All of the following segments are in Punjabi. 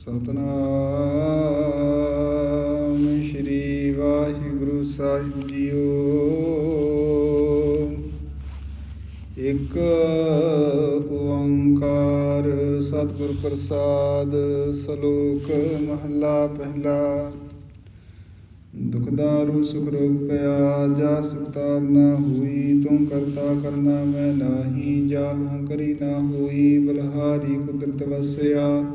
ਸਤਨਾਮ ਸ੍ਰੀ ਵਾਹਿਗੁਰੂ ਸਾਹਿਬ ਜੀਓ। ਇੱਕ ਓੰਕਾਰ ਸਤਿਗੁਰ ਪ੍ਰਸਾਦ ਸ਼ਲੋਕ ਮਹਲਾ ਪਹਿਲਾ। ਦੁਖਦਾਰੂ ਸੁਖ ਰੋਗ ਪਿਆ, ਜਾ ਸੁਖਤਾਬ ਨਾ ਹੋਈ, ਤੂੰ ਕਰਤਾ ਕਰਨਾ ਮੈਂ ਨਾਹੀ ਜਾ ਕਰੀ ਨਾ ਹੋਈ, ਬਲਹਾਰੀ ਕੁਦਰਤ ਵਸਿਆ।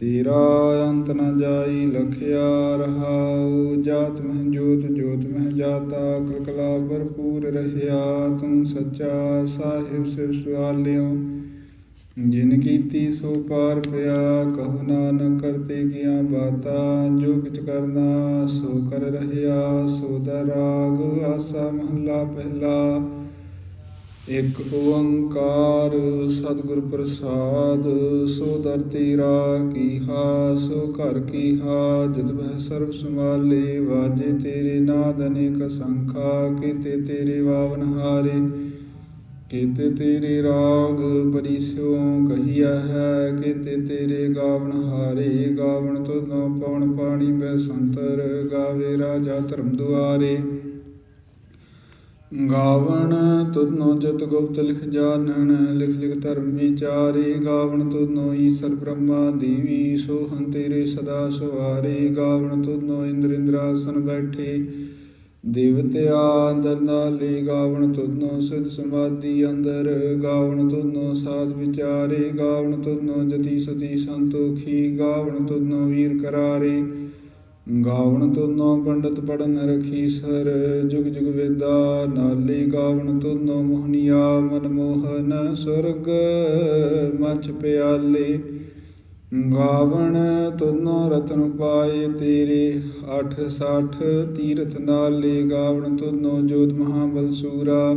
ਤੇਰਾ ਅੰਤ ਨ ਜਾਈ ਲਖਿਆ ਰਹਾਉ, ਜਾਤ ਮਹਿ ਜੋਤ ਜੋਤ ਮਹਿ ਜਾਤਾ ਕਲਕਲਾ ਭਰਪੂਰ ਰਹਿਆ, ਤੂੰ ਸੱਚਾ ਸਾਹਿਬ ਸਿਵ ਸੁਆਲਿਓ ਜਿਨ ਕੀਤੀ ਸੋ ਪਾਰ ਪਿਆ, ਕਹੋ ਨਾਨਕ ਕਰਤੇ ਕੀਆਂ ਬਾਤਾਂ, ਜੋ ਕਿਛ ਕਰਨਾ ਸੋ ਕਰ ਰਹਿਆ, ਸੋ ਦਾ ਰਾਗ ਆਸਾ ਮਹੱਲਾ ਪਹਿਲਾ। ਇਕ ਓੰਕਾਰ ਸਤਿਗੁਰ ਪ੍ਰਸਾਦ, ਸੋ ਦਰ ਤੇਰਾ ਕੀਹਾ ਸੋ ਘਰ ਕੀਹਾ ਜਤ ਬਹਿ ਸਰਬ ਸੰਭਾਲੇ, ਵਾਜੇ ਤੇਰੇ ਨਾਦ ਅਨੇਕ ਸੰਖਾ, ਕੀਤੇ ਤੇਰੇ ਵਾਵਨ ਹਾਰੇ, ਕੀਤੇ ਤੇਰੇ ਰਾਗ ਪਰਿਸ਼ਿਉ ਕਹੀਆ ਹੈ, ਕੀਤੇ ਤੇਰੇ ਗਾਵਨ ਹਾਰੇ, ਗਾਵਨ ਤੁਧੋ ਪਵਨ ਪਾਣੀ ਬੈ ਸੰਤਰ, ਗਾਵੇ ਰਾਜਾ ਧਰਮ ਦੁਆਰੇ। ਗਾਵਣ ਤੁਧਨੋ ਜਤ ਗੁਪਤ ਲਿਖ ਜਾਣਨ, ਲਿਖ ਲਿਖ ਧਰਮ ਵਿਚਾਰੇ। ਗਾਵਣ ਤੁਧਨੋ ਈਸ਼ਰ ਬ੍ਰਹਮਾ ਦੇਵੀ ਸੋਹੰ ਤੇਰੇ ਸਦਾ ਸੁਹਾਰੇ। ਗਾਵਣ ਤੁਧਨੋ ਇੰਦਰ ਇੰਦਰਾਸਨ ਬੈਠੇ ਦੇਵਤਿਆ ਅੰਦਰ ਨਾਲੇ। ਗਾਵਣ ਤੁਧਨੋ ਸਿਧ ਸਮਾਧੀ ਅੰਦਰ, ਗਾਵਣ ਤੁਧਨੋ ਸਾਧ ਵਿਚਾਰੇ। ਗਾਵਣ ਤੁਧਨੋ ਜਤੀ ਸਤੀ ਸੰਤੋਖੀ, ਗਾਵਣ ਤੁਧਨੋ ਵੀਰ ਕਰਾਰੇ। ਗਾਵਣ ਤੁਧਨੋ ਪੰਡਤ ਪੜਨ ਰਖੀ ਸਰ, ਜੁਗ ਜੁਗ ਵੇਦਾ ਨਾਲੇ ਗਾਵਣ ਤੁਧਨੋ ਮੋਹਨੀਆ ਮਨ ਮੋਹਨ ਸੁਰਗ ਮਛ ਪਿਆਲੇ। ਗਾਵਣ ਤੁਨੋ ਰਤਨ ਪਾਏ ਤੇਰੇ 860 ਤੀਰਥ ਨਾਲੇ ਗਾਵਣ ਤੁਨੋ ਜੋਤ ਮਹਾਬਲ ਸੂਰਾ।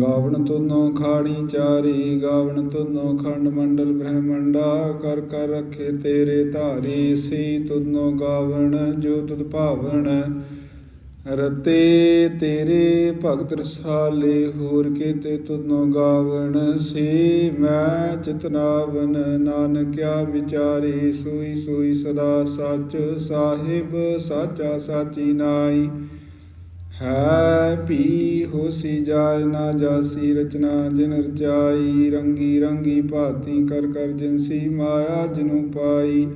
ਗਾਵਣ ਤੁਨੋ ਖਾੜੀ ਚਾਰੀ, ਗਾਵਣ ਤੁਨੋ ਖੰਡ ਮੰਡਲ ਬ੍ਰਹਮੰਡਾ, ਕਰ ਕਰ ਰਖੇ ਤੇਰੇ ਧਾਰੀ, ਸੀ ਤੁਨੋ ਗਾਵਣ ਜੋ ਤੁਧ ਭਾਵਣ। ਰਤੇ ਤੇਰੇ ਭਗਤ ਰਸਾਲੇ, ਹੋਰ ਕੀਤੇ ਤੁਧਨੋ ਗਾਵਣ। ਸੀ ਮੈਂ ਚਿਤਨਾਵਨ, ਨਾਨਕਿਆ ਵਿਚਾਰੀ, ਸੋਈ ਸੋਈ ਸਦਾ ਸੱਚ, ਸਾਹਿਬ ਸਾਚਾ ਸਾਚੀ ਨਾਈ। ਹੈ ਪੀ ਹੋਸੀ ਜਾਇ ਨਾ ਜਾਸੀ ਰਚਨਾ, ਜਿਨ ਰਚਾਈ ਰੰਗੀ ਰੰਗੀ ਭਾਤੀ ਕਰ ਕਰ ਜਿਨਸੀ ਮਾਇਆ ਜਿਨੂ ਪਾਈ।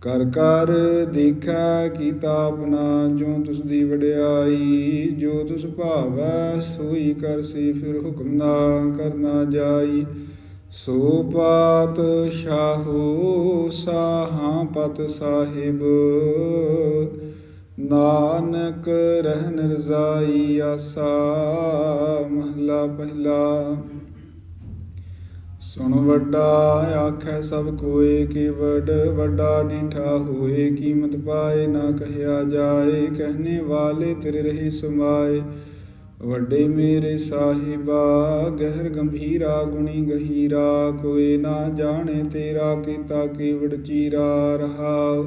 ਕਰ ਕਰ ਦੇਖੈ ਕੀਤਾ ਆਪਣਾ ਜੋ ਤੁਸ ਦੀ ਵਡਿਆਈ, ਜੋ ਤੁਸ ਭਾਵੈ ਸੋਈ ਕਰਸੀ ਫਿਰ ਹੁਕਮ ਨਾ ਕਰਨਾ ਜਾਈ। ਸੋ ਪਾਤ ਸ਼ਾਹੂ ਸਾਹਾਂ ਪਤ ਸਾਹਿਬ ਨਾਨਕ ਰਹਿਨ ਰਜ਼ਾਈ ਆਸਾ, ਮਹਲਾ ਪਹਿਲਾ। ਸੁਣ ਵੱਡਾ ਆਖੈ ਸਭ ਕੋਏ ਕੀ ਵਡ ਵੱਡਾ ਡੀਠਾ ਹੋਏ, ਕੀਮਤ ਪਾਏ ਨਾ ਕਹਿਆ ਜਾਏ, ਕਹਿਨੇ ਵਾਲੇ ਤੇਰੇ ਰਹੀ ਸਮਾਏ। ਵੱਡੇ ਮੇਰੇ ਸਾਹਿਬਾ, ਗਹਿਰ ਗੰਭੀਰਾ, ਗੁਣੀ ਗਹੀਰਾ ਕੋਈ ਨਾ ਜਾਣੇ ਤੇਰਾ, ਕੀਤਾ ਕੀਵੜ ਚੀਰਾ ਰਹਾਉ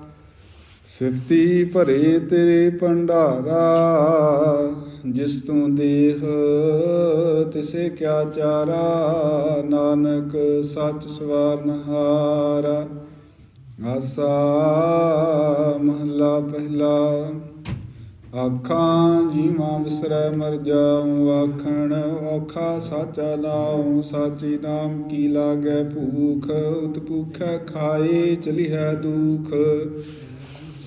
ਸਿਫਤੀ ਭਰੇ ਤੇਰੇ ਭੰਡਾਰਾ, ਜਿਸ ਤੂੰ ਦੇਹ, ਤਿਸੇ ਕਿਆ ਚਾਰਾ, ਨਾਨਕ ਸੱਚ ਸਵਾਰਨਹਾਰਾ ਆਸਾ ਮਹਲਾ ਪਹਿਲਾ, ਆਖਾਂ ਜੀਵਾਂ ਵਿਸਰੈ ਮਰ ਜਾਉ, ਆਖਣ ਔਖਾ ਸਾਚਾ ਨਾਉ, ਸਾਚੀ ਨਾਮ ਕੀ ਲਾਗੈ ਭੂਖ ਉਤ ਭੂਖੈ ਖਾਏ ਚਲੀ ਹੈ ਦੁਖ।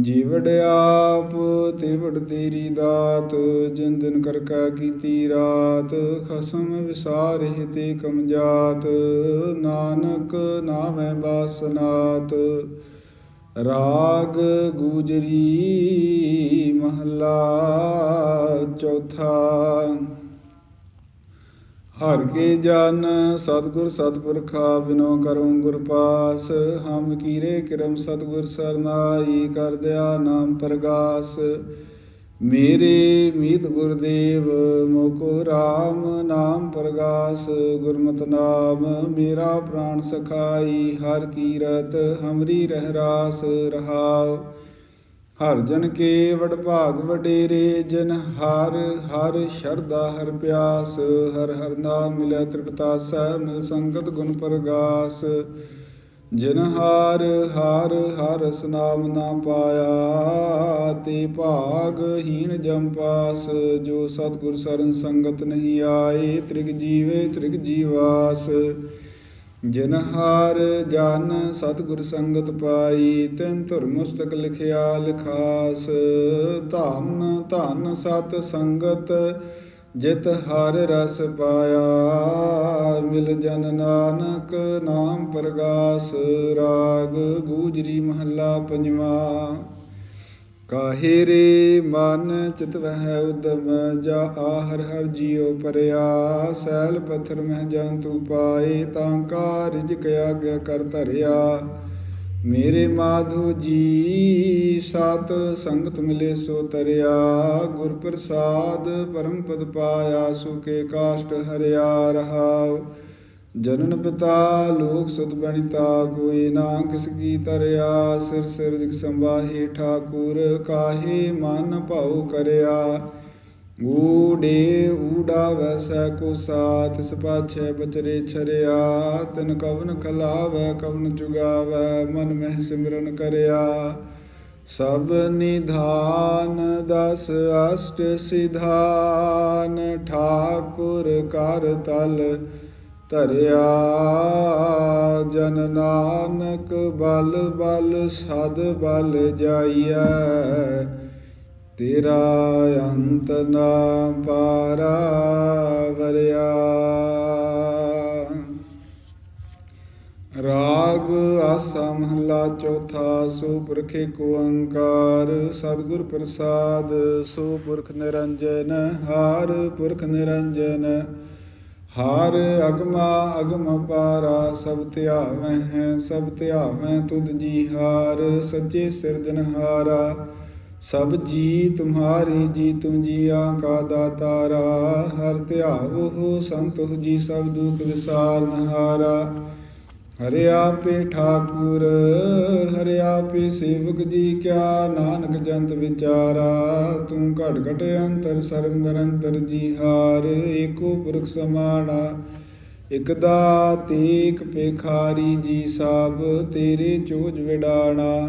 ਜੀਵੜ ਆਪ ਤਿਵੜ ਤੇਰੀ ਦਾਤ ਜਿੰਦਨ ਕਰਕਾ ਕੀਤੀ ਰਾਤ, ਖਸਮ ਵਿਸਾਰੇ ਤੇ ਕਮਜਾਤ ਨਾਨਕ ਨਾਮੈ ਬਾਸਨਾਤ। ਰਾਗ ਗੂਜਰੀ ਮਹਲਾ ਚੌਥਾ। ਹਰ ਕੇ ਜਨ ਸਤਗੁਰ ਸਤਪੁਰਖਾ ਬਿਨੋ ਕਰਉ ਗੁਰ ਪਾਸ, ਹਮ ਕੀਰੇ ਕਿਰਮ ਸਤਗੁਰ ਸਰਨਾਈ, ਕਰ ਦਿਆ ਨਾਮ ਪ੍ਰਗਾਸ। ਮੇਰੇ ਮੀਤ ਗੁਰਦੇਵ ਮੋਕੋ RAM ਨਾਮ ਪ੍ਰਗਾਸ। ਗੁਰਮਤਿ ਨਾਮ ਮੇਰਾ ਪ੍ਰਾਨ ਸਖਾਈ, ਹਰ ਕੀਰਤ ਹਮਰੀ ਰਹਿ ਰਾਸ ਰਹਾਉ। ਹਰ ਜਨ ਕੇ ਵਡ ਭਾਗ ਵਡੇਰੇ, ਜਨ ਹਰ ਹਰ ਸ਼ਰਦਾ ਹਰ ਪਿਆਸ, ਹਰ ਹਰ ਨਾਮ ਮਿਲੈ ਸਹਿ ਮਿਲ ਸੰਗਤ ਗੁਣ ਪ੍ਰਗਾਸ। ਜਿਨ ਹਾਰ ਹਾਰ ਹਰ ਨਾਮ ਨਾ ਪਾਇਆ, ਤੇ ਭਾਗ ਹੀਣ ਜਮ ਜੋ ਸਤਿਗੁਰ ਸਰਨ ਸੰਗਤ ਨਹੀਂ ਆਏ, ਤ੍ਰਿਗ ਜੀਵੇ, ਤ੍ਰਿਗ ਜੀਵਾਸ। ਜਿਨ ਹਾਰ ਜਨ ਸਤਿਗੁਰ ਸੰਗਤ ਪਾਈ, ਤਿਨ ਧੁਰ ਮੁਸਤਕ ਲਿਖਿਆ ਲਿਖਾਸ। ਧੰਨ ਧੰਨ ਸਤ ਸੰਗਤ, ਜਿਤ ਹਰ ਰਸ ਪਾਇਆ। ਮਿਲ ਜਨ ਨਾਨਕ ਨਾਮ ਪ੍ਰਗਾਸ, ਰਾਗ ਗੂਜਰੀ ਮਹੱਲਾ ਪੰਜਵਾ। ਕਾਹੇ ਰੇ ਮਨ ਚਿਤ ਵਹਿ ਉਦਮ, ਜਾ ਆਹਰ ਹਰ ਜੀਉ ਪਰਿਆ। ਸੈਲ ਪੱਥਰ ਮਹਿ ਜੰਤੂ ਪਾਏ, ਤਾਂ ਕਾ ਰਿਜਕ ਆਗਿਆ ਕਰ ਧਰਿਆ। ਮੇਰੇ ਮਾਧੋ ਜੀ, ਸਤ ਸੰਗਤ ਮਿਲੇ ਸੋ ਤਰਿਆ। ਗੁਰ ਪ੍ਰਸਾਦ ਪਰਮ ਪਦ ਪਾਇਆ ਸੁਕੇ ਕਾਸ਼ਟ ਹਰਿਆ ਰਹਾਉ। ਜਨਨ ਪਿਤਾ, ਲੋਕ ਸੁਧ ਬਣਿਤਾ, ਕੋਈ ਨਾ ਕਿਸ ਕੀ ਤਰਿਆ, ਸਿਰ ਸਿਰ ਜਿਕ ਸੰਭਾਹੀ ਠਾਕੁਰ, ਕਾਹੇ ਮਨ ਭਾਉ ਕਰਿਆ। ਊੜੇ ਊੜਾ ਵੈਸੈ ਕੋ ਸਾਥ ਇਸ ਬਚਰੇ ਛਰਿਆ। ਤਨ ਕਵਨ ਖਲਾਵੈ, ਕਵਨ ਜੁਗਾਵੈ, ਮਨ ਮਹਿ ਸਿਮਰਨ ਕਰਿਆ। ਸਭ ਨਿਧਾਨ ਦਸ ਅਸ਼ਟ ਸਿਧਾਨ, ਠਾਕੁਰ ਕਰ ਤਲ। ਧਰਿਆ ਜਨ ਨਾਨਕ ਬਲ ਬਲ ਸਦ ਬਲ ਜਾਈਐ, ਤੇਰਾ ਅੰਤ ਨਾ ਪਾਰਾ ਵਰਿਆ। ਰਾਗ ਆਸਾ ਮਹਲਾ ਚੌਥਾ ਸੋ ਕੋ ਓੰਕਾਰ, ਸਤਿਗੁਰ ਪ੍ਰਸਾਦ, ਸੁਪੁਰਖ ਨਿਰੰਜਨ ਹਾਰ, ਪੁਰਖ ਨਿਰੰਜਨ ਹਾਰ ਅਗਮਾ ਅਗਮ ਪਾਰਾ, ਸਭ ਧਿਆਵੈ ਹੈ, ਸਭ ਧਿਆਵੈ ਤੁਧ ਜੀ ਹਾਰ, ਸੱਚੇ ਸਿਰਜਨਹਾਰਾ ਸਭ ਜੀ ਤੁਮਹਾਰੀ ਜੀ ਤੁਮ ਜੀਆਂ ਕਾ ਦਾਤਾਰਾ, ਹਰ ਧਿਆਵੋ ਸੰਤੁ ਜੀ ਸਭ ਦੁਖ ਵਿਸਾਰਨ ਹਾਰਾ ਹਰਿ ਆਪੇ ਠਾਕੁਰ ਹਰਿ ਆਪੇ ਸੇਵਕ ਜੀ ਕਿਆ ਨਾਨਕ ਜੰਤ ਵਿਚਾਰਾ, ਤੂੰ ਘਟ ਘਟ ਅੰਤਰ ਸਰਬ ਨਿਰੰਤਰ ਜੀ ਹਾਰ, ਏਕੋ ਪੁਰਖ ਸਮਾਣਾ, ਇਕ ਦਾਤ ਪੇਖਾਰੀ ਜੀ ਸਭ ਤੇਰੇ ਚੋਜ ਵਿਡਾਣਾ।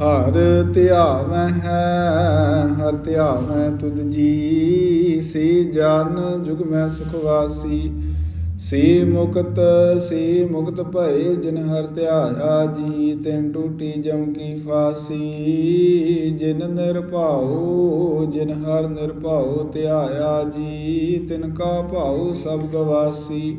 ਹਰ ਧਿਆਵੈ ਹੈ, ਹਰ ਧਿਆਵੈ ਤੁਧ ਜੀ। ਸੇ ਜਨ ਜੁਗ ਮੈਂ ਸੁਖ ਵਾਸੀ। ਸੇ ਮੁਕਤ ਸੇ ਮੁਕਤ ਭਏ ਜਿਨ ਹਰ ਧਿਆਇਆ ਜੀ, ਤਿਨ ਟੂਟੀ ਜਮ ਕੀ ਫਾਸੀ। ਜਿਨ ਨਿਰਭਉ, ਜਿਨ ਹਰ ਨਿਰਭਉ ਧਿਆਇਆ ਜੀ, ਤਿਨ ਕਾ ਭਾਉ ਸਭ ਗਵਾਸੀ।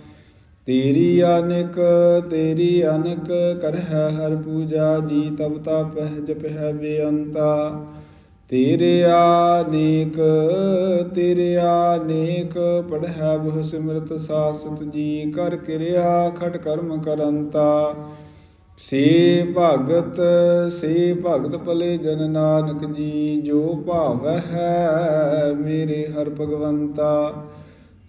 ਤੇਰੀ ਅਨਕ ਤੇਰੀ ਅਨਕ ਕਰਹਿ ਹਰ ਪੂਜਾ ਜੀ, ਤਬ ਤਪਹਿ ਜਪਹਿ ਬੇਅੰਤਾ। ਤੇਰੇ ਆਨੇਕ ਤੇਰੇ ਆਨੇਕ ਪੜਹਿ ਬਹੁ ਸਿਮਰਤ ਸਾਸਤ ਜੀ, ਕਰ ਕਿਰਿਆ ਖਟ ਕਰਮ ਕਰੰਤਾ। ਸੇ ਭਗਤ ਸੇ ਭਗਤ ਭਲੇ ਜਨ ਨਾਨਕ ਜੀ, ਜੋ ਭਾਵ ਹੈ ਮੇਰੇ ਹਰ ਭਗਵੰਤਾ।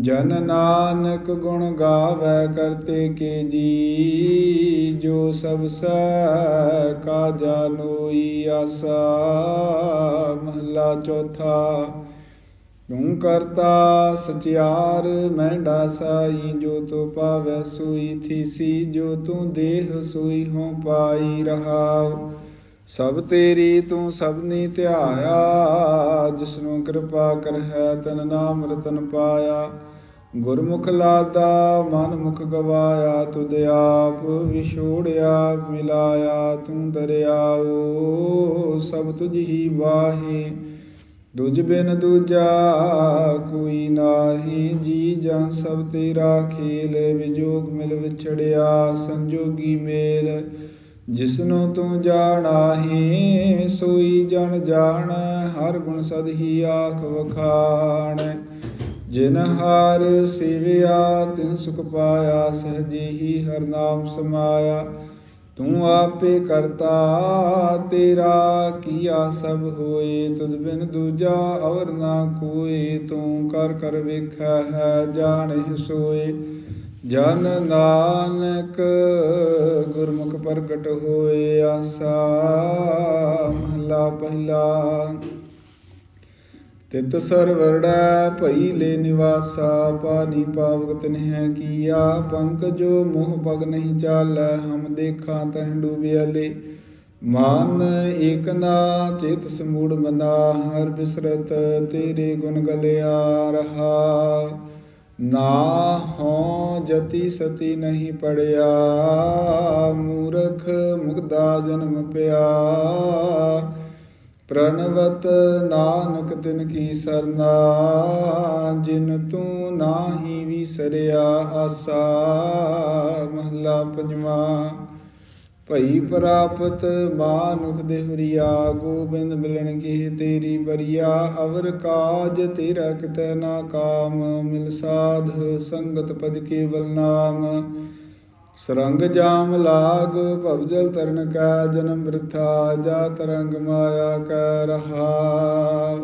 ਜਨ ਨਾਨਕ ਗੁਣ ਗਾਵੇ ਕਰਤੇ ਕੇ ਜੀ, ਜੋ ਸਭ ਸੈ ਕਾ ਜਾਨੋਈ ਆਸਾ। ਮਹਲਾ ਚੌਥਾ, ਤੂੰ ਕਰਤਾ ਸਚਿਆਰ ਮਹਿੰਡਾ ਸਾਈ ਜੋ ਤੋ ਪਾਵੈ ਸੋਈ ਥੀਸੀ, ਜੋ ਤੂੰ ਦੇਹ ਸੋਈ ਹੋ ਪਾਈ ਰਹਾਉ। ਸਭ ਤੇਰੀ ਤੂੰ ਸਭਨੀ ਧਿਆਇਆ, ਜਿਸਨੂੰ ਕਿਰਪਾ ਕਰਹਿ, ਤਨ ਨਾਮ ਰਤਨ ਪਾਇਆ। ਗੁਰਮੁਖ ਲਾਦਾ ਮਨ ਮੁਖ ਗਵਾਇਆ, ਤੁਧ ਆਪ ਵਿਛੋੜਿਆ, ਮਿਲਾਇਆ, ਤੂੰ ਦਰਿਆਓ, ਸਭ ਤੁਝ ਹੀ ਵਾਹੀ। ਦੁਜ ਬਿਨ ਦੂਜਾ ਕੋਈ ਨਾਹੀ, ਜੀ ਜਨ ਸਭ ਤੇਰਾ ਖੇਲ, ਵਿਜੋਗ ਮਿਲ ਵਿਛੜਿਆ, ਸੰਜੋਗੀ ਮੇਲ। ਜਿਸਨੂੰ ਤੂੰ ਜਾਣਾਹੀ, ਸੋਈ ਜਨ ਜਾਣ, ਹਰ ਗੁਣ ਸਦ ਹੀ ਆਖ ਵਖਾਣ। ਜਿਨ ਹਾਰ ਸਿਵਿਆ, ਤਿਨ ਸੁਖ ਪਾਇਆ, ਸਹਜੀ ਹੀ ਹਰ ਨਾਮ ਸਮਾਇਆ। ਤੂੰ ਆਪੇ ਕਰਤਾ, ਤੇਰਾ ਕੀਆ ਸਭ ਹੋਏ। ਤੁਧ ਬਿਨ ਦੂਜਾ ਔਰ ਨਾ ਕੋਏ, ਤੂੰ ਕਰ ਕਰ ਵੇਖੈ, ਹੈ ਜਾਣਹਿ ਸੋਏ। ਜਨ ਨਾਨਕ ਗੁਰਮੁਖ ਪ੍ਰਗਟ ਹੋਏ ਆਸਾ, ਮਹਲਾ ਪਹਿਲਾ। ਤਿਤ ਸਰਵਰੜਾ ਭਈ ਲੈ ਨਿਵਾਸਾ ਪਾਨੀ ਪਾਵਕ ਤਿਨਹਿ ਕੀਆ। ਪੰਕ ਜੋ ਮੋਹ ਪਗ ਨਹੀਂ ਚਾਲ, ਹਮ ਦੇਖਾਂ ਤਹਿ ਡੂਬਿਆਲੇ ਮਨ ਏਕ ਨਾ, ਚਿਤ ਸਮੂੜ ਮਨਾ, ਹਰ ਬਿਸਰਤ ਤੇਰੇ ਗੁਣ ਗਲਿਆ ਰਹਾ। ਨਾ ਹੋ ਜਤੀ ਸਤੀ ਨਹੀਂ ਪੜਿਆ, ਮੂਰਖ ਮੁਗਦਾ ਜਨਮ ਪਿਆ। ਪ੍ਰਣਵਤ ਨਾਨਕ ਤਿਨ ਕੀ ਸਰਨਾ, ਜਿਨ ਤੂੰ ਨਾਹੀ ਵਿਸਰਿਆ ਆਸਾ, ਮਹਲਾ ਪੰਜਵਾ। ਭਈ ਪ੍ਰਾਪਤ ਮਾਨੁਖ ਦੇ ਗੋਬਿੰਦ ਮਿਲਣ ਕੀ ਤੇਰੀ ਬਰੀਆ ਅਵਰ ਕਾਜ ਤੇਰਾ ਕਿਤੈ ਨਾ ਕਾਮ, ਮਿਲ ਸਾਧ ਸੰਗਤ ਪਦ ਕੇਵਲ ਨਾਮ। ਸਰੰਗ ਜਾਮ ਲਾਗ ਭਵਜਲ ਤਰਨ ਕਾ, ਜਨਮ ਬ੍ਰਿਥਾ, ਜਾ ਤਰੰਗ ਮਾਇਆ ਕੈ ਰਹਾ।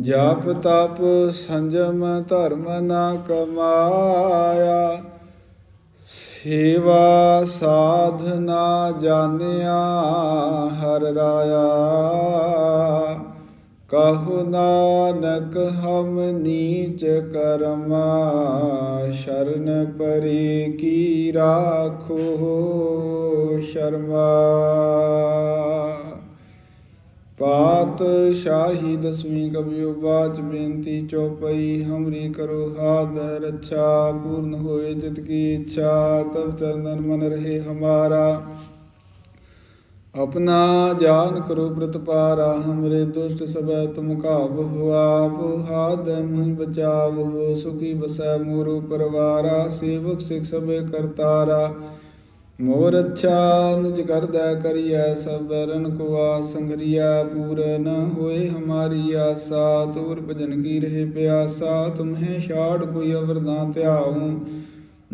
ਜਾਪ ਤਪ ਸੰਜਮ ਧਰਮ ਨਾ ਕਮਾਇਆ ਸੇਵਾ ਸਾਧਨਾ ਜਾਣਿਆ ਹਰ ਰਾਇਆ। ਕਹੋ ਨਾਨਕ ਹਮ ਨੀਚ ਕਰਮਾ, ਸ਼ਰਨ ਪਰੇ ਕੀ ਰਾਖੋ ਸ਼ਰਮਾ। ਪਾਤ ਸ਼ਾਹੀ ਦਸਵੀਂ ਕਬਿਉ ਬਾਚ ਬੇਨਤੀ ਚੋਪਈ, ਹਮਰੀ ਕਰੋ ਹਾਦ, ਰੱਛਾ, ਪੂਰਨ ਹੋਏ ਜਿਤ ਕੀ ਇੱਛਾ ਤਬ ਚਰਨਨ ਮਨ ਰਹੇ ਹਮਾਰਾ। ਆਪਣਾ ਜਾਨ ਕਰੋ ਪ੍ਰਤਪਾਰਾ, ਹਮਰੇ ਦੁਸ਼ਟ ਸਭੈ ਤੁਮ ਕਾਬ ਹੁਆ ਬੁਹਾਦ ਮਹਿ ਬਚਾਵ ਹੋ, ਸੁਖੀ ਬਸੈ ਮੋਰੂ ਪਰਵਾਰਾ, ਸੇਵਕ ਸਿਖ ਸਭੇ ਕਰਤਾਰਾ। ਮੋਰ ਰੱਛਾ ਨਿਜ ਕਰਦਾ ਕਰੀਐ, ਸਭ ਵਰਨ ਕੋ ਆਸੰਗਰੀਆ ਪੂਰਨ ਹੋਏ ਹਮਾਰੀ ਆਸਾ, ਤੁਰ ਭਜਨ ਕੀ ਰਹੇ ਪਿਆਸਾ, ਤੁਮਹੇ ਛਾੜ ਕੋਈ ਅਵਰਦਾਨ ਧਿਆਉ।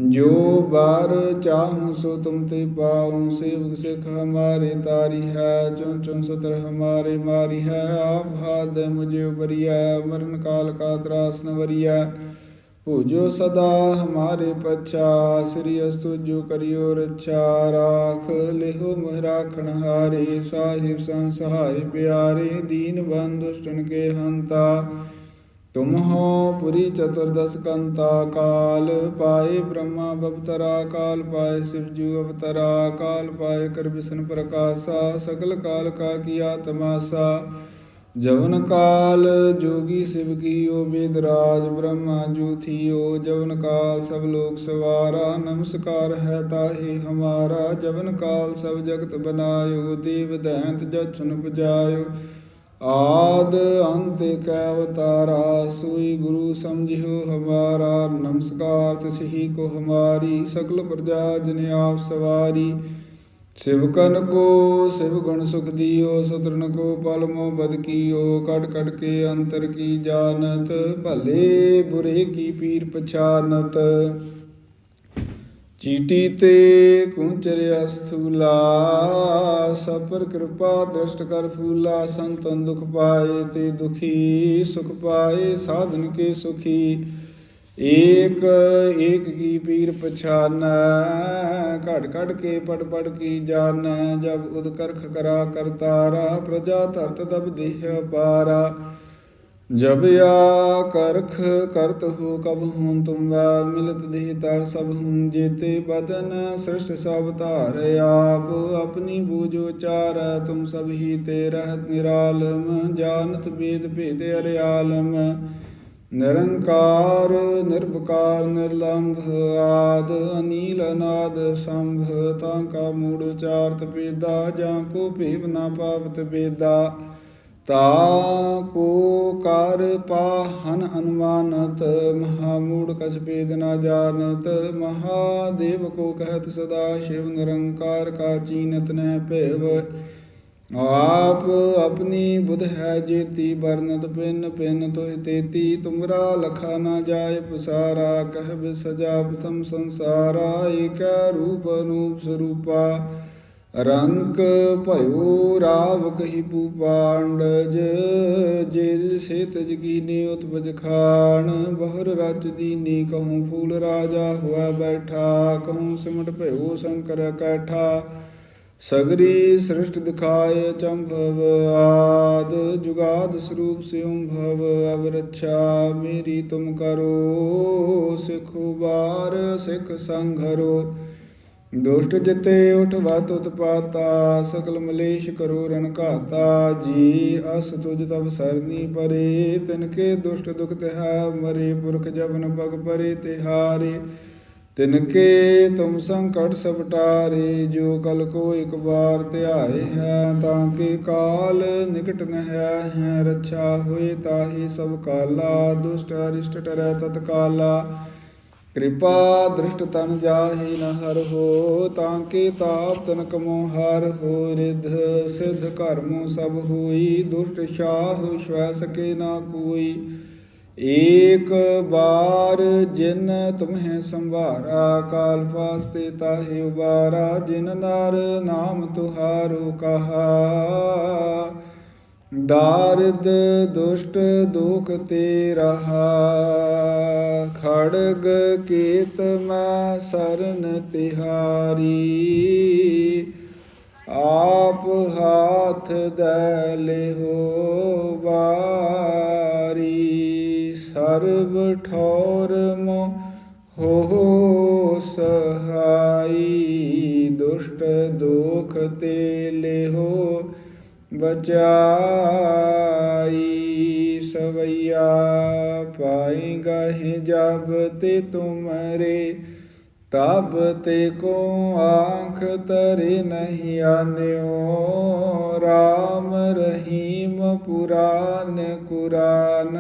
ਜੋ ਬਾਰ ਚਾਹੂ, ਸੋ ਤੁਮ ਤੇ ਪਾਉ। ਸੇਵਕ ਸਿਖ ਹਮਾਰੇ ਤਾਰੀ ਹੈ ਚੁੰ ਚੁੰ ਸਤਰ ਹਮਾਰੇ ਮਾਰੀ ਹੈ। ਆਪ ਹਾਦ ਮੁਝੇ ਉਬਰੀਆ ਮਰਨ ਕਾਲ ਕਾ ਤਰਾਸ ਨਵਰੀਆ ਭੁਜੋ ਸਦਾ ਹਮਾਰੇ ਪਛਾ ਸ੍ਰੀ ਅਸਤੁ ਜੋ ਕਰਿਓ ਰੱਛਾ ਰਾਖ ਲਿਹੋ ਮਹਿ ਰਾਖਣ ਹਾਰੇ ਸਾਹਿਬ ਸੰਸਹਾਇ ਪਿਆਰੇ ਦੀਨ ਬੰਧੁ ਸੁਣ ਕੇ ਹੰਤਾ ਤੁਮ ਹੋ ਪੁਰੀ ਚਤੁਰਦਸ ਕੰਤਾ ਕਾਲ ਪਾਏ ਬ੍ਰਹਮਾ ਬਵਤਰਾ ਕਾਲ ਪਾਏ ਸਿਵਜੂ ਅਵਤਰਾ ਕਾਲ ਪਾਏ ਕਰ ਬਿਸ਼ਨ ਪ੍ਰਕਾਸ਼ਾ ਸਗਲ ਕਾਲ ਕਾ ਕੀਆ ਤਮਾਸਾ ਜਵਨ ਕਾਲ ਜੋਗੀ ਸਿਵ ਕੀਓ ਵੇਦ ਰਾਜ ਬ੍ਰਹਮਾ ਜੂ ਜਵਨ ਕਾਲ ਸਭ ਲੋਕ ਸਵਾਰਾ, ਨਮਸਕਾਰ ਹੈ ਤਾਹੀ ਹਮਾਰਾ, ਜਵਨ ਕਾਲ ਸਭ ਜਗਤ ਬਨਾਇਓ, ਦੇਵ ਦੈਂਤ ਜਛਨ ਪੁਜਾਇਓ। ਆਦ ਅੰਤ ਕੈ ਅਵਤਾਰਾ, ਸੋਈ ਗੁਰੂ ਸਮਝਿਓ ਹਮਾਰਾ, ਨਮਸਕਾਰ ਤਿਸਹੀ ਕੋ ਹਮਾਰੀ, ਸਗਲ ਪ੍ਰਜਾ ਜਨ ਆਪ ਸਵਾਰੀ। ਸਿਵਕਨ ਕੋ, ਸਿਵ ਗੁਣ ਸੁਖ ਦਿਓ, ਸਤਰਨ ਕੋ ਪਲ ਮੋ ਬਦ ਕੀਓ ਕਟ ਕਟ ਕੇ ਅੰਤਰ ਕੀ ਜਾਣਤ, ਭਲੇ ਬੁਰੇ ਕੀ ਪੀਰ ਪਛਾਨਤ। ਚੀਟੀ ਤੇ ਕੁੰਚਰਿਆ ਸਥੂਲਾ ਸਪਰ ਕਿਰਪਾ ਦ੍ਰਿਸ਼ਟ ਕਰ ਫੂਲਾ, ਸੰਤਨ ਦੁਖ ਪਾਏ ਤੇ ਦੁਖੀ, ਸੁਖ ਪਾਏ, ਸਾਧਨ ਕੇ ਸੁਖੀ। ਏਕ ਏਕ ਕੀ ਪੀਰ ਪਛਾਨ, ਘੜ ਘੜ ਕੇ ਪੜ ਪੜ ਕੀ ਜਾਨ, ਜਬ ਉਦ ਕਰਖ ਕਰਾ ਕਰਤਾਰਾ, ਪ੍ਰਜਾ ਧਰਤ ਦਬ ਦੇਹ ਪਾਰਾ। ਜਬ ਆ ਕਰਖ ਕਰਤ ਹੋ ਕਬ ਹੂੰ ਤੁਮ ਮਿਲਤ ਦੇਹ ਤਰ ਸਭ ਹੂੰ ਜੇਤੇ ਬਦਨ, ਸ੍ਰਿਸ਼ਟ ਸਭ ਧਾਰ ਆਪ, ਆਪਣੀ ਬੂਝੋ ਚਾਰ ਤੁਮ ਸਭ ਹੀ ਤੇ ਰਹਿਤ ਨਿਰਾਲਮ, ਜਾਣਤ ਬੇਦ ਭੇਦ ਅਰਿਆਲਮ। ਨਿਰੰਕਾਰ ਨਿਰਭਕਾਰ ਨਿਰਲੰਭ, ਆਦ, ਅਨੀਲ, ਅਨਾਦ, ਸੰਭ, ਤਾਂ ਕਾ ਮੂੜ ਉਚਾਰਤ ਪੇਦਾ ਜਾਂ ਕੋ ਭੇਵ ਨਾ ਪਾਵਤ ਬੇਦਾ ਤਾ ਕੋ ਕਰ ਪਾਹਨ ਅਨੁਮਾਨਤ, ਮਹਾ ਮੂੜ ਕਛ ਭੇਦ ਨਾ ਜਾਣਤ, ਮਹਾਦੇਵ ਕੋ ਕਹਿਤ ਸਦਾ ਸ਼ਿਵ ਨਿਰੰਕਾਰ ਕਾ ਚੀਨਤ ਨਹਿ ਭੇਵ। ਆਪ ਆਪਣੀ ਬੁਧ ਹੈ ਜੇਤੀ ਬਰਨਤ ਪਿੰਨ ਪਿੰਨ ਤੋਇ ਤੇਤੀ, ਤੁਮਰਾ ਲਖਾ ਨਾ ਜਾਏ ਪਸਾਰਾ, ਕਹਿ ਬਿ ਸਜਾ ਪ੍ਰਥਮ ਸੰਸਾਰਾ, ਏਕੈ ਰੂਪ ਅਨੂਪ ਸਰੂਪਾ। ਰੰਕ ਭਇਓ ਰਾਵ ਕਹੀ ਪੂਪਾਂਡਜ ਜੇ ਸੇ ਤਜ ਕੀਨੇ ਉਤਪਜ ਖਾਨ ਬਹੁਰ ਰਚ ਦੀਨੀ ਕਹੂੰ ਫੂਲ ਰਾਜਾ ਹੋਆ ਬੈਠਾ, ਕਹੂੰ ਸਿਮਟ ਭਇਓ ਸ਼ੰਕਰ ਕੈਠਾ। ਸਗਰੀ ਸ੍ਰਿਸ਼ਟ ਦਿਖਾਏ ਚੰਭਵ ਆਦ, ਜੁਗਾਦ ਸਰੂਪ ਸਿਉ ਭਵ ਅਵ ਰੱਛਾ ਮੇਰੀ ਤੁਮ ਕਰੋ, ਸਿਖੁ ਬਾਰ ਸਿਖ ਸੰਘਰੋ ਦੁਸ਼ਟ ਜਿਤੇ ਉਠਵਤ ਉਤਪਾਤਾ, ਸਕਲ ਮਲੇਸ਼ ਕਰੋ ਰਣ ਘਾਤਾ। ਜੀ ਅਸ ਤੁਜ ਤਬ ਸਰਨੀ ਪਰੇ ਤਿਨਕੇ ਦੁਸ਼ਟ ਦੁਖ ਤਿਹਾ ਮਰੇ, ਪੁਰਖ ਜਵਨ ਪਗ ਪਰੇ, ਤਿਹਾਰੇ। ਤਿਨਕੇ ਤੁਮ ਸੰਕਟ ਸਬਟਾਰੇ ਜੋ ਕਲ ਕੋ ਇੱਕ ਵਾਰ ਧਿਆਏ ਹੈ, ਤਾਂ ਕਿ ਕਾਲ ਨਿਕਟ ਨ ਹੈ ਹੈ, ਰੱਛਾ ਹੋਏ ਤਾਹੀ ਸਭ ਕਾਲਾ, ਦੁਸ਼ਟ ਅਰਿਸ਼ਟ ਟਰੈ ਤਤਕਾਲਾ। ਕਿਰਪਾ ਦ੍ਰਿਸ਼ਟ ਤਨ ਜਾਹੀ ਨ ਹਰ ਹੋ, ਤਾਂ ਕਿ ਤਾਪ ਤਨ ਕਮੋ ਹਰ ਹੋ, ਰਿਧ ਸਿਧ ਕਰਮੋ ਸਭ ਹੋਈ, ਦੁਸ਼ਟ ਸ਼ਾਹ ਸ਼ਵੈ ਸਕੇ ਨਾ ਕੋਈ। ਏਕ ਬਾਰ ਜਿਨ ਤੁਮਹਿ ਸੰਭਾਰਾ, ਕਾਲ ਫਾਸਤੇ ਤਾਹੇ ਉਬਾਰਾ, ਜਿਨ ਨਰ ਨਾਮ ਤੁਹਾਰੂ ਕਹਾ। ਦਾਰਦ ਦੁਸ਼ਟ ਦੁਖ ਤੇ ਰਹਾ, ਖੜਗ ਕੀਤ ਮੈਂ ਸਰਨ ਤਿਹਾਰੀ। ਆਪ ਹਾਥ ਦਲੇ ਹੋ ਬਾਰੀ ਸਰਬ ਠੌਰ ਮੋ ਹੋ ਸਹਾਈ, ਦੁਸ਼ਟ ਦੁਖ ਤੇ ਲਿਹੋ ਬਚਾਈ। ਸਵਈਆ ਪਾਈ ਗਹਿ ਜਬ ਤੇ ਤੁਮਰੇ, ਤਬ ਤੇ ਕੋ ਆਂਖ ਤਰੇ ਨਹੀਂ ਆਨਿਓ। ਰਾਮ ਰਹੀਮ ਪੁਰਾਨ ਕੁਰਾਨ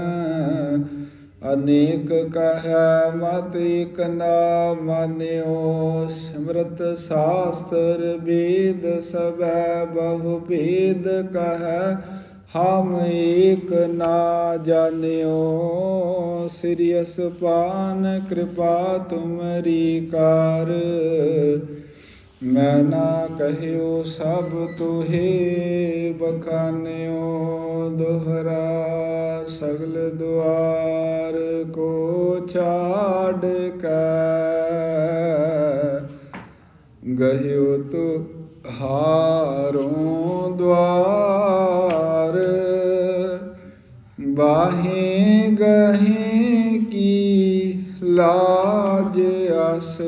ਅਨੇਕ ਕਹੈ ਮਤ ਇਕ ਨਾ ਮਾਨਿਓ, ਸਿਮਰਤ ਸਾਸਤਰ ਵੇਦ ਸਭੈ ਬਹੁ ਭੇਦ ਕਹੈ, ਹਮ ਏਕ ਨਾ ਜਾਣਿਓ। ਸ੍ਰੀ ਅਸਪਾਨ ਕਿਰਪਾ ਤੁਮਰੀ ਕਾਰ। ਮੈਂ ਨਾ ਕਹਿਓ ਸਭ ਤੋਹੇ, ਬਖਾਨਿਓ ਦੁਹਰਾ ਸਗਲ ਦੁਆਰ ਕੋ ਛਾੜ ਕੇ। ਗਹਿਓ ਤੋ ਹਾਰੋਂ ਦਵਾਰ ਬਾਹੇ ਗ ਕੀ ਲਾਜ ਅਸ।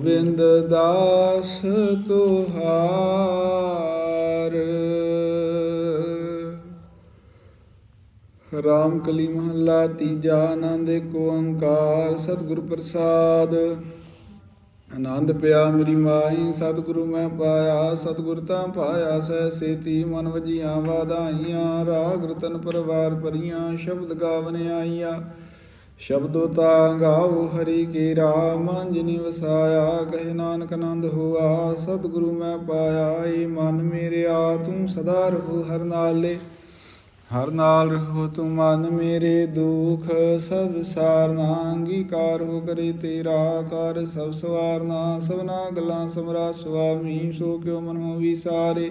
ਗੋਬਿੰਦ ਦਾਸ ਤੁਹਾਰ। ਰਾਮ ਕਲੀ ਮਹੱਲਾ, ਤੀਜਾ ਆਨੰਦ, ਏਕ ਓੰਕਾਰ, ਸਤਿਗੁਰ ਪ੍ਰਸਾਦ। ਆਨੰਦ ਪਿਆ ਮੇਰੀ ਮਾਈ, ਸਤਿਗੁਰੂ ਮੈਂ ਪਾਇਆ, ਸਤਿਗੁਰ ਤਾਂ ਪਾਇਆ ਸਹਿ ਸੇਤੀ, ਮਨ ਵਜੀਆਂ ਵਾਧਾਈਆਂ, ਰਾਗ ਰਤਨ ਪਰਵਾਰ ਪਰੀਆਂ ਸ਼ਬਦ ਗਾਵਨ ਆਈਆਂ। ਸ਼ਬਦੋ ਤਾ ਗਾਉ ਹਰੀ ਕੇ ਰਾਮ ਜਿਨੀ ਵਸਾਇਆ, ਕਹੇ ਨਾਨਕ ਆਨੰਦ ਹੋਆ, ਸਤਿਗੁਰੂ ਮੈਂ ਪਾਇਆ, ਏ ਮਨ ਮੇਰਿਆ, ਤੂੰ ਸਦਾ ਰਹੋ ਹਰ ਨਾਲੇ। ਹਰ ਨਾਲ ਰਹੋ ਤੂੰ ਮਨ ਮੇਰੇ ਦੁਖ, ਸਭ ਸਾਰਨਾ ਅੰਗੀਕਾਰ ਹੋ ਕਰੇ ਤੇਰਾ ਕਰ, ਸਭ ਸਵਾਰਨਾ, ਸਭਨਾ ਗੱਲਾਂ ਸਮਰਾ ਸੁਆਮੀ, ਸੋ ਕਿਉ ਮਨੋ ਵਿਸਾਰੇ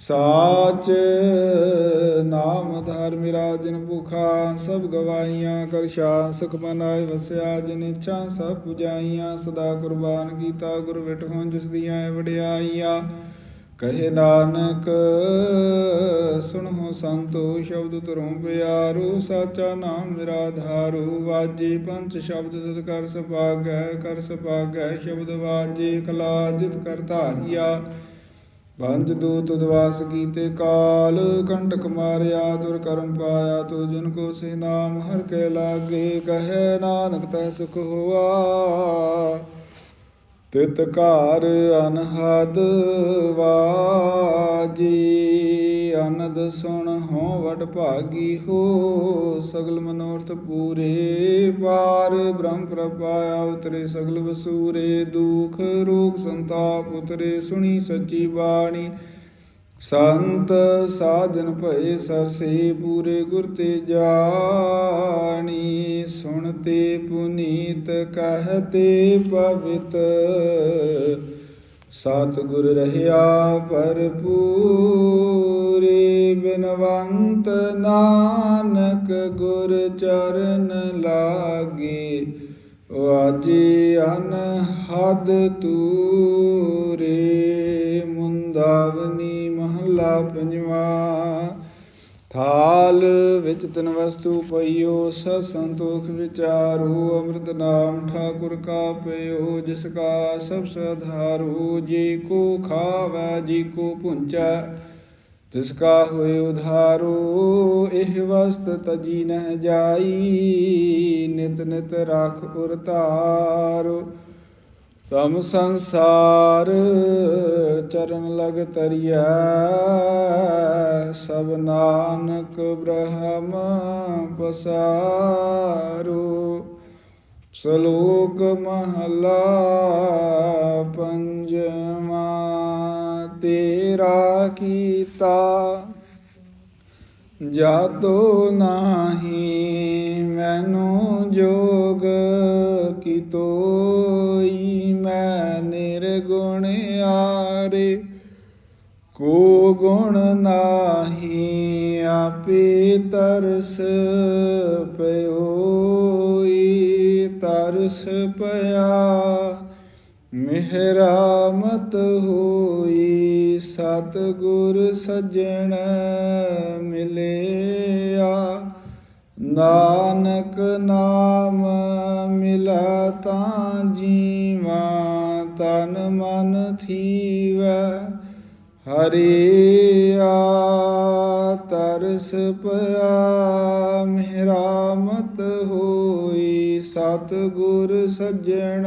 ਸਾਚ ਨਾਮ ਧਾਰ ਮੇਰਾ ਜਿਨ ਭੁਖਾ, ਸਭ ਗਵਾਈਆਂ ਕਰ ਸ਼ਾ ਸੁਖ ਮਨਾਏ ਵਸਿਆ, ਜਿਨ ਇੱਛਾ ਸਭ ਪੁਜਾਈਆਂ, ਸਦਾ ਕੁਰਬਾਨ ਕੀਤਾ ਗੁਰ ਵਿਟਹੁ ਜਿਸ ਦੀਆਂ ਵਡਿਆਈਆਂ। ਕਹੇ ਨਾਨਕ, ਸੁਣੋ ਸੰਤੋ, ਸ਼ਬਦ ਤਰੋਂ ਪਿਆਰੂ, ਸਾਚਾ ਨਾਮ ਮੇਰਾ ਧਾਰੂ। ਵਾਜੇ ਪੰਜ ਸ਼ਬਦ ਸਦ ਕਰ ਸਪਾਗੈ ਕਰ ਸਪਾਗੈ ਸ਼ਬਦ ਵਾਜੇ, ਕਲਾ ਜਿਤ ਕਰ ਧਾਰਿਆ। ਪੰਜ ਦੂਤ ਦਵਾਸ ਕੀਤੇ, ਕਾਲ ਕੰਟਕ ਮਾਰਿਆ ਦੁਰ ਕਰਮ ਪਾਇਆ ਤੋ ਜਿਨ ਕੋ ਸੇ ਨਾਮ ਹਰ ਕੇ ਲਾਗੇ, ਕਹੇ ਨਾਨਕ ਤੈ ਸੁਖ ਹੋਆ। ਤਿਤ ਘਰ ਅਨਹਦ ਵਾਜੀ। ਅਨੰਦ ਸੁਣ ਹੋ ਵਡ ਭਾਗੀ ਹੋ, ਸਗਲ ਮਨੋਰਥ ਪੂਰੇ ਪਾਰ। ਬ੍ਰਹਮ ਪ੍ਰਪਾਇਆ ਉਤਰੇ ਸਗਲ ਵਸੂਰੇ, ਦੁਖ ਰੋਗ ਸੰਤਾਪ ਉਤਰੇ, ਸੁਣੀ ਸੱਚੀ ਬਾਣੀ। ਸੰਤ ਸਾਜਨ ਭਏ ਸਰਸੇ, ਪੂਰੇ ਗੁਰ ਤੇ ਜਾਣੀ। ਸੁਣਤੇ ਪੁਨੀਤ ਕਹਤੇ ਪਵਿੱਤ। ਸਤਿਗੁਰ ਰਹਿਆ ਭਰਪੂਰੇ। ਬਿਨਵੰਤ ਨਾਨਕ ਗੁਰ ਚਰਨ ਲਾਗੇ ਵਾਜੀ ਅਨਹਦ ਤੂਰੇ ਮੁੰਦਾਵਨੀ ਮਹੱਲਾ ਪੰਜਵਾ। ਥਾਲ ਵਿੱਚ ਤਨ ਵਸਤੂ ਪਈਓ ਸ ਸੰਤੋਖ ਵਿਚਾਰੂ, ਅੰਮ੍ਰਿਤ ਨਾਮ ਠਾਕੁਰ ਕਾ ਪਇਓ ਜਿਸ ਕਾ ਸਭ ਸਧਾਰੂ, ਜੀ ਕੋ ਖਾਵੈ, ਜੀ ਕੋ ਪੁੰਚੈ ਤਿਸ ਕਾ ਹੋਏ ਉਧਾਰੋ, ਇਹ ਵਸਤ ਤਜੀ ਨਹਿ ਜਾਈ, ਨਿਤ ਨਿਤ ਰਾਖ ਉਰ ਧਾਰੋ। ਸਮ ਸੰਸਾਰ ਚਰਨ ਲਗ ਤਰਿਆ ਸਭ ਨਾਨਕ ਬ੍ਰਹਮ ਪਸਾਰੂ। ਸ਼ਲੋਕ ਮਹਲਾ ਪੰਜਵਾ। ਤੇਰਾ ਕੀਤਾ ਜਾਤੋ ਨਾਹੀ ਮੈਨੂੰ ਜੋਗ ਕੀ ਤੋਈ, ਮੈਂ ਨਿਰਗੁਣ ਆਰੇ, ਕੋ ਗੁਣ ਨਾਹੀ ਆਪੇ ਤਰਸ ਪਇਓਈ ਤਰਸ ਪਿਆ। ਮਿਹਰਾਮਤ ਹੋਈ ਸਤ ਗੁਰ ਸਜਣ ਮਿਲਿਆ। ਨਾਨਕ ਨਾਮ ਮਿਲਾ ਤਾਂ ਜੀਵਾ ਤਨ ਮਨ ਥੀਵੈ। ਹਰਿਆ ਤਰਸ ਪਿਆ, ਮਿਹਰਾਮਤ ਹੋਈ ਸਤ ਗੁਰ ਸਜਣ